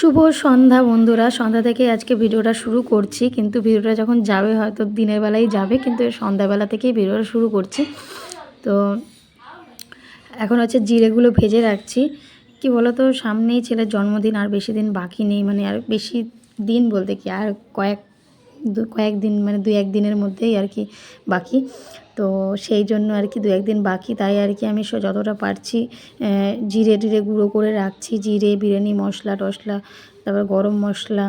শুভ সন্ধ্যা বন্ধুরা। সন্ধ্যা থেকে আজকে ভিডিওটা শুরু করছি, কিন্তু ভিডিওটা যখন যাবে হয়তো দিনের বেলায় যাবে, কিন্তু সন্ধ্যাবেলা থেকেই ভিডিওটা শুরু করছি। তো এখন হচ্ছে জিরেগুলো ভেজে রাখছি। কি বলো তো সামনেই ছেলের জন্মদিন, আর বেশি দিন বাকি নেই মানে আর বেশি দিন বলতে কি, আর কয়েক কয়েকদিন মানে দু এক দিনের মধ্যেই আর কি বাকি। তো সেই জন্য আর কি দু একদিন বাকি, তাই আর কি আমি যতটা পারছি জিরে টিরে গুঁড়ো করে রাখছি। জিরে, বিরিয়ানি, মশলা টশলা তারপর গরম মশলা,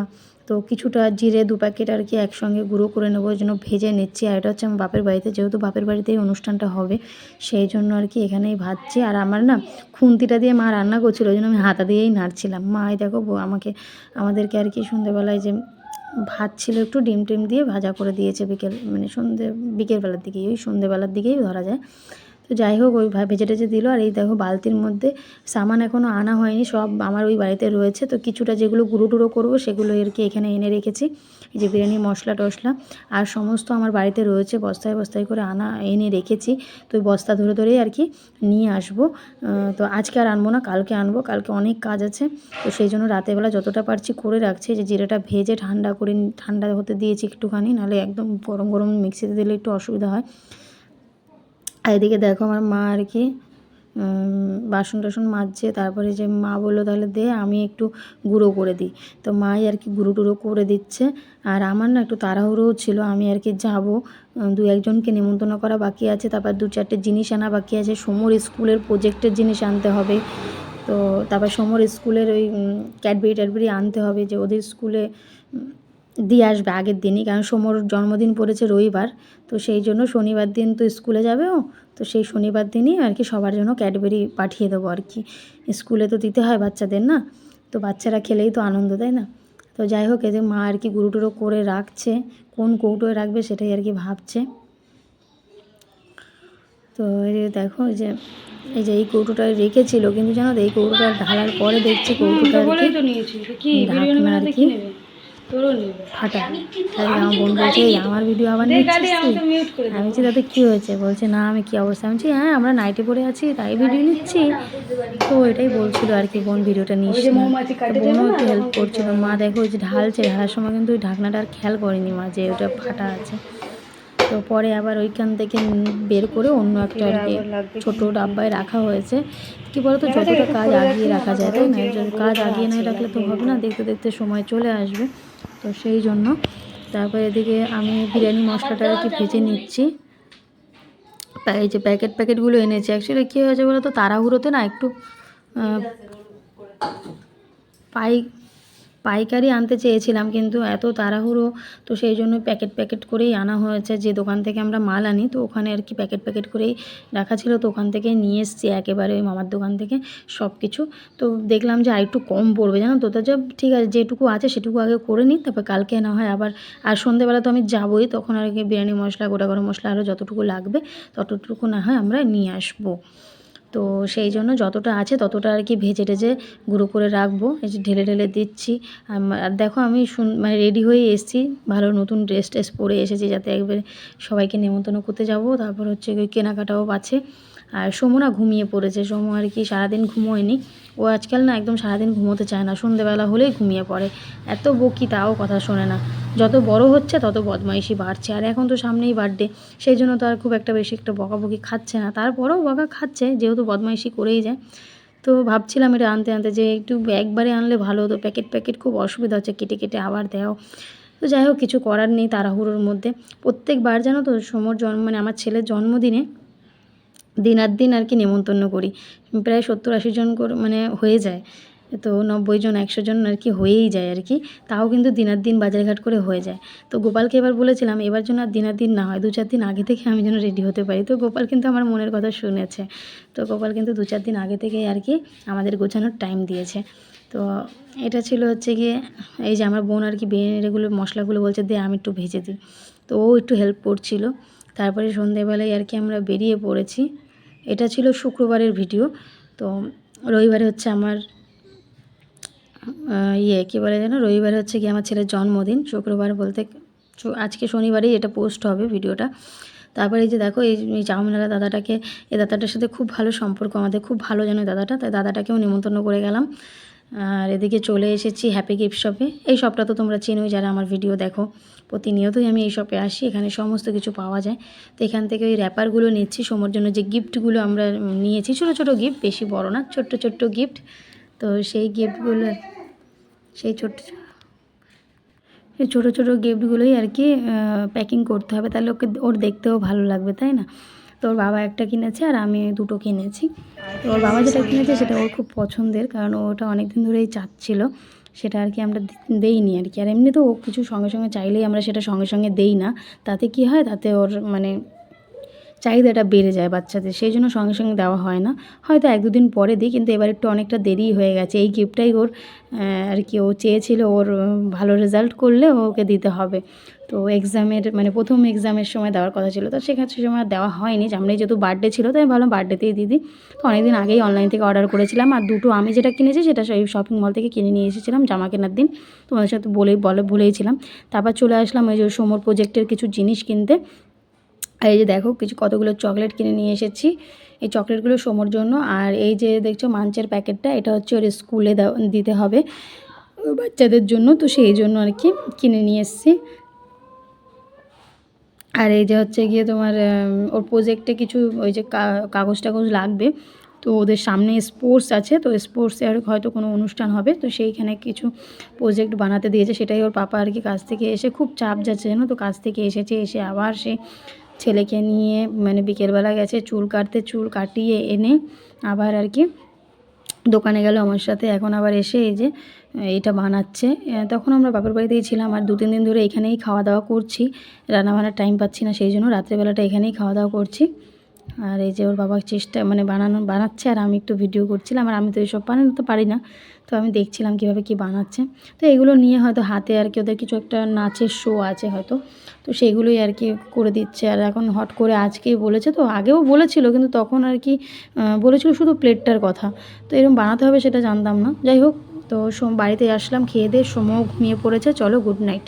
তো কিছুটা জিরে দু প্যাকেট আর কি একসঙ্গে গুঁড়ো করে নেব, ওই জন্য ভেজে নিচ্ছি। আর এটা হচ্ছে আমার বাপের বাড়িতে, যেহেতু বাপের বাড়িতেই অনুষ্ঠানটা হবে, সেই জন্য আর কি এখানেই ভাজছি। আর আমার না খুন্তিটা দিয়ে মা রান্না করছিল, ওই জন্য আমি হাতা দিয়েই নাড়ছিলাম। মা, এই দেখো আমাকে, আমাদেরকে আর কি সন্ধ্যেবেলায় যে ভাত ছিল একটু, ডিম টিম দিয়ে ভাজা করে দিয়েছে বিকেল মানে সন্ধে, বিকেলবেলার দিকেই, ওই সন্ধেবেলার দিকেই ধরা যায়। তো যাই হোক, ওই ভেজে টেজে দিল। আর এই দেখো, বালতির মধ্যে সামান এখনও আনা হয়নি, সব আমার ওই বাড়িতে রয়েছে। তো কিছুটা যেগুলো গুঁড়ো টুড়ো করব, সেগুলো আর কি এখানে এনে রেখেছি। যে বিরিয়ানি, মশলা টশলা। আর সমস্ত আমার বাড়িতে রয়েছে, বস্তায় বস্তায় করে আনা, এনে রেখেছি। তো ওই বস্তা ধরে ধরেই আর কি নিয়ে আসব। তো আজকে আর আনব না, কালকে আনব। কালকে অনেক কাজ আছে। তো সেই জন্য রাতেরবেলা যতটা পারছি করে রাখছি। যে জিরাটা ভেজে ঠান্ডা করে, ঠান্ডা হতে দিয়েছি একটুখানি, নাহলে একদম গরম গরম মিক্সিতে দিলে একটু অসুবিধা হয়। আর এদিকে দেখো আমার মা আর কি বাসন টাসন মাজছে, তারপরে যে মা বলল তাহলে দে, আমি একটু গুঁড়ো করে দিই। তো মাই আর কি গুঁড়ো টুড়ো করে দিচ্ছে, আর আমার না একটু তাড়াহুড়োও ছিল, আমি আর কি যাব দু একজনকে নিমন্ত্রণ করা বাকি আছে, তারপর দু চারটে জিনিস আনা বাকি আছে, সমর স্কুলের প্রোজেক্টের জিনিস আনতে হবে। তো তারপর সমর স্কুলের ওই ক্যাডবেরি ট্যাডবেরি আনতে হবে, যে ওদের স্কুলে দিয়ে আসবে আগের দিনই কারণ সোমর জন্মদিন পড়েছে রবিবার তো সেই জন্য শনিবার দিন তো স্কুলে যাবে ও তো সেই শনিবার দিনই আর কি সবার জন্য ক্যাডবেরি পাঠিয়ে দেবো আর কি। স্কুলে তো দিতে হয় বাচ্চাদের না তো বাচ্চারা খেলেই তো আনন্দ তাই না? তো যাই হোক এই যে মা আর কি গুঁড়ো টুড়ো করে রাখছে কোন কৌটোয় রাখবে সেটাই আর কি ভাবছে। তো এই যে দেখো যে এই যে এই কৌটোটা রেখেছিল কিন্তু জানো তো এই কৌটোটা ঢালার পরে দেখছি কৌটোটা আর নিয়েছি কি ঢাকনা আর কি ফাটা। তাহলে আমার বোন বলছে "এই, আমার ভিডিও আবার নিচ্ছিস তুই?" আমি বলছি তাতে কী হয়েছে? বলছে না আমি কী অবস্থা? আমি বলছি হ্যাঁ আমরা নাইটে পড়ে আছি তাই ভিডিও নিচ্ছি। তো এটাই বলছিল আর কি বোন ভিডিওটা নিস বোনও একটু হেল্প করছিল। মা দেখো ওই যে ঢালছে ঢালার সময় কিন্তু ওই ঢাকনাটা আর খেয়াল করেনি মা যে ওটা ফাটা আছে। তো পরে আবার ওইখান থেকে বের করে অন্য একটা আর কি ছোটো ডাব্বায় রাখা হয়েছে। কি বলতো যতটা কাজ আগিয়ে রাখা যায় তাই না? কাজ আগিয়ে না রাখলে তো হবে না দেখতে দেখতে সময় চলে আসবে। তো সেই জন্য। তারপর এদিকে আমি বিরিয়ানি মশলাটা কি ভেজে নিচ্ছি। এই যে প্যাকেট প্যাকেটগুলো এনেছি। অ্যাকচুয়ালি কী হয়েছে বলো তো তাড়াহুড়োতে না একটু পাই পাইকারি আনতে চেয়েছিলাম, কিন্তু এত তাড়াহুড়ো তো সেই জন্য প্যাকেট প্যাকেট করেই আনা হয়েছে। যে দোকান থেকে আমরা মাল আনি, তো ওখানে আর কি প্যাকেট প্যাকেট করেই রাখা ছিল। তো ওখান থেকে নিয়ে এসেছি একেবারে ওই মামার দোকান থেকে সব কিছু তো দেখলাম যে আর একটু কম পড়বে, জানো তো? তা যা ঠিক আছে, যেটুকু আছে সেটুকু আগে করে নিই, তারপর কালকে না হয় আবার। আর সন্ধেবেলা তো আমি যাবোই, তখন আর কি বিরিয়ানি মশলা, গোটা গরম মশলা আরও যতটুকু লাগবে, ততটুকু না হয় আমরা নিয়ে আসব। তো সেই জন্য যতটা আছে ততটা আর কি ভেজে টেজে গুঁড়ো করে রাখব। এই যে ঢেলে ঢেলে দিচ্ছি। আর দেখো আমি শুন মানে রেডি হয়ে এসেছি। ভালো নতুন ড্রেস ট্রেস পরে এসেছি যাতে একবারে সবাইকে নেমন্তন্ন করতে যাব। তারপর হচ্ছে কেনাকাটাও আছে। আর সোমো না ঘুমিয়ে পড়েছে। সোমো আর কি সারাদিন ঘুমোয়নি। ও আজকাল না একদম সারাদিন ঘুমোতে চায় না। সন্ধেবেলা হলেই ঘুমিয়ে পড়ে। এত বকি তাও কথা শোনে না। যত বড় হচ্ছে তত বদমাইশি বাড়ছে। আর এখন তো সামনেই বার্থডে সেই জন্য তো আর খুব একটা বেশি একটা বকাবকি খাচ্ছে না। তারপরেও বকা খাচ্ছে, যেহেতু বদমাইশি করেই যায়। তো ভাবছিলাম এটা আনতে আনতে যে একটু একবারে আনলে ভালো হতো। প্যাকেট প্যাকেট খুব অসুবিধা হচ্ছে, কেটে কেটে আবার দেও। তো যাই হোক, কিছু করার নেই তাড়াহুড়োর মধ্যে। প্রত্যেকবার জানো তো, সমর জন্ম মানে আমার ছেলের জন্মদিনে দিন আর দিন আর কি নেমন্তন্ন করি। প্রায় সত্তর আশি জন করে মানে হয়ে যায়। তো নব্বই জন, একশো জন আর কি হয়েই যায় আর কি। তাও কিন্তু দিনার দিন বাজারঘাট করে হয়ে যায়। তো গোপালকে এবার বলেছিলাম, এবার যেন আর দিনার দিন না হয়, দু চার দিন আগে থেকে আমি যেন রেডি হতে পারি। তো গোপাল কিন্তু আমার মনের কথা শুনেছে। তো গোপাল কিন্তু দু চার দিন আগে থেকেই আর কি আমাদের গোছানোর টাইম দিয়েছে। তো এটা ছিল হচ্ছে গিয়ে, এই যে আমার বোন আর কি বিরিয়ানিগুলো মশলাগুলো বলছে, দে, আমি একটু ভেজে দিই। তো ও একটু হেল্প করছিল। তারপরে সন্ধেবেলায় আর কি আমরা বেরিয়ে পড়েছি। এটা ছিল শুক্রবারের ভিডিও। তো রবিবারে হচ্ছে আমার ইয়ে কী বলে যেন? রবিবারে হচ্ছে কি আমার ছেলের জন্মদিন। শুক্রবার বলতে আজকে শনিবারেই এটা পোস্ট হবে ভিডিওটা। তারপরে এই যে দেখো, এই চাউমিনওয়ালা দাদাটাকে, এই দাদাটার সাথে খুব ভালো সম্পর্ক, আমাদের খুব ভালো জানো দাদাটা। তাই দাদাটাকেও নিমন্ত্রণ করে গেলাম। আর এদিকে চলে এসেছি হ্যাপি গিফট শপে এই শপটা তো তোমরা চেনোই, যারা আমার ভিডিও দেখো, প্রতিনিয়তই আমি এই শপে আসি, এখানে সমস্ত কিছু পাওয়া যায়। তো এখান থেকে ওই র্যাপারগুলো নিচ্ছি, সোমোর জন্য যে গিফটগুলো আমরা নিয়েছি, ছোটো ছোটো গিফট বেশি বড় না, ছোট্ট ছোট্ট গিফট তো সেই গিফটগুলো সেই ছোট্ট, এই ছোটো ছোটো গিফটগুলোই আর কি প্যাকিং করতে হবে। তাহলে ওকে, ওর দেখতেও ভালো লাগবে, তাই না? তো ওর বাবা একটা কিনেছে আর আমি দুটো কিনেছি। তো ওর বাবা যেটা কিনেছে সেটা ওর খুব পছন্দের, কারণ ওটা অনেক দিন ধরেই চাচ্ছিল। সেটা আর কি আমরা দেইনি আর কি। আর এমনি তো ও কিছু সঙ্গে সঙ্গে চাইলেই আমরা সেটা সঙ্গে সঙ্গে দেই না। তাতে কি হয়? তাতে ওর মানে চাহিদাটা বেড়ে যায় বাচ্চাদের, সেই জন্য সঙ্গে সঙ্গে দেওয়া হয় না। হয়তো এক দুদিন পরে দিই, কিন্তু এবার একটু অনেকটা দেরি হয়ে গেছে। এই গিফটটাই ওর আর কি ও চেয়েছিল ওর ভালো রেজাল্ট করলে ওকে দিতে হবে। তো এক্সামের মানে প্রথম এক্সামের সময় দেওয়ার কথা ছিল। তো সেখানে সে সময় দেওয়া হয়নি। সামনে যেহেতু বার্থডে ছিল, তাই ভাবলাম বার্থডেতেই দিদি তো অনেকদিন আগেই অনলাইন থেকে অর্ডার করেছিলাম। আর দুটো আমি যেটা কিনেছি, সেটা সেই শপিং মল থেকে কিনে নিয়ে এসেছিলাম, জামা কেনার দিন। তোমাদের সাথে বলেই বলে ভুলেইছিলাম তারপর চলে আসলাম ওই যে সোমর প্রজেক্টের কিছু জিনিস কিনতে। আর এই যে দেখো, কিছু কতগুলো চকলেট কিনে নিয়ে এসেছি। এই চকলেটগুলো সোমোর জন্য। আর এই যে দেখছ, মাঞ্চের প্যাকেটটা এটা হচ্ছে ওর স্কুলে দিতে হবে বাচ্চাদের জন্য। তো সেই জন্য আর কি কিনে নিয়ে এসেছি। আর এই যে হচ্ছে গিয়ে তোমার ওর প্রোজেক্টে কিছু ওই যে কাগজ টাগজ লাগবে। তো ওদের সামনে স্পোর্টস আছে, তো স্পোর্টসে আর হয়তো কোনো অনুষ্ঠান হবে। তো সেইখানে কিছু প্রোজেক্ট বানাতে দিয়েছে। সেটাই ওর পাপা আর কি কাজ থেকে এসে খুব চাপ যাচ্ছে, জানো তো? কাজ থেকে এসেছে, এসে আবার সে ছেলেকে নিয়ে মানে বিকেলবেলা গেছে, চুল কাটতে, চুল কাটিয়ে এনে আবার আর কি দোকানে গেল আমার সাথে। এখন আবার এসে এই যে, এটা বানাচ্ছে। তখন আমরা বাপের বাড়িতেই ছিলাম আর দু তিন দিন ধরে এখানেই খাওয়া দাওয়া করছি। রান্নাবান্নার টাইম পাচ্ছি না, সেই জন্য রাত্রেবেলাটা এখানেই খাওয়া দাওয়া করছি। আর এই যে ওর বাবা চেষ্টা মানে বানানো, বানাচ্ছে আর আমি একটু ভিডিও করছিলাম আর আমি তো এইসব বানাতে পারি না। তো আমি দেখছিলাম কীভাবে কী বানাচ্ছে। তো এগুলো নিয়ে হয়তো হাতে আর কি ওদের কিছু একটা নাচের শো আছে হয়তো। তো সেইগুলোই আর কি করে দিচ্ছে আর এখন হট করে আজকেই বলেছে। তো আগেও বলেছিল কিন্তু তখন আর কি বলেছিল শুধু প্লেটটার কথা। তো এরকম বানাতে হবে সেটা জানতাম না। যাই হোক, তো সোম বাড়িতে আসলাম, খেয়ে দিয়ে সময় ঘুমিয়ে পড়েছে। চলো গুড নাইট